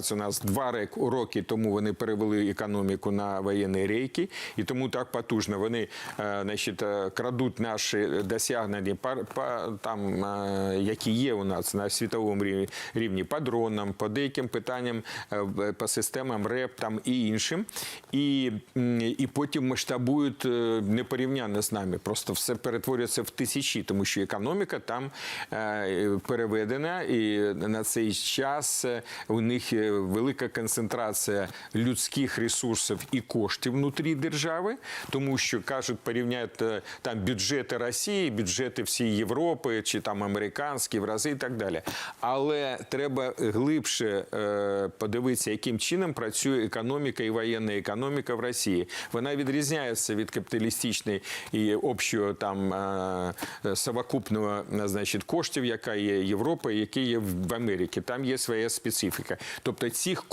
Це у нас два роки тому вони перевели економіку на воєнні рейки, і тому так потужно. Вони е, значить, е, крадуть наші досягнення там, е, які є у нас на світовому рівні, рівні по дронам, по деяким питанням, по системам РЕП там і іншим. І, і потім масштабують непорівняно з нами. Просто все перетворюється в тисячі, тому що економіка там переведена, і на цей час у них велика концентрація людських ресурсів і коштів внутрі держави, тому що кажуть, порівняють е, там бюджети Росії, бюджети всієї Європи чи там американські в рази і так далі. Але треба глибше е, подивитися, яким чином працює економіка і воєнна економіка в Росії. Вона відрізняється від капіталістичної і общого там е, совокупного значить, коштів, яка є Європа, які є в Америці. Там є своя специфіка. Тобто цих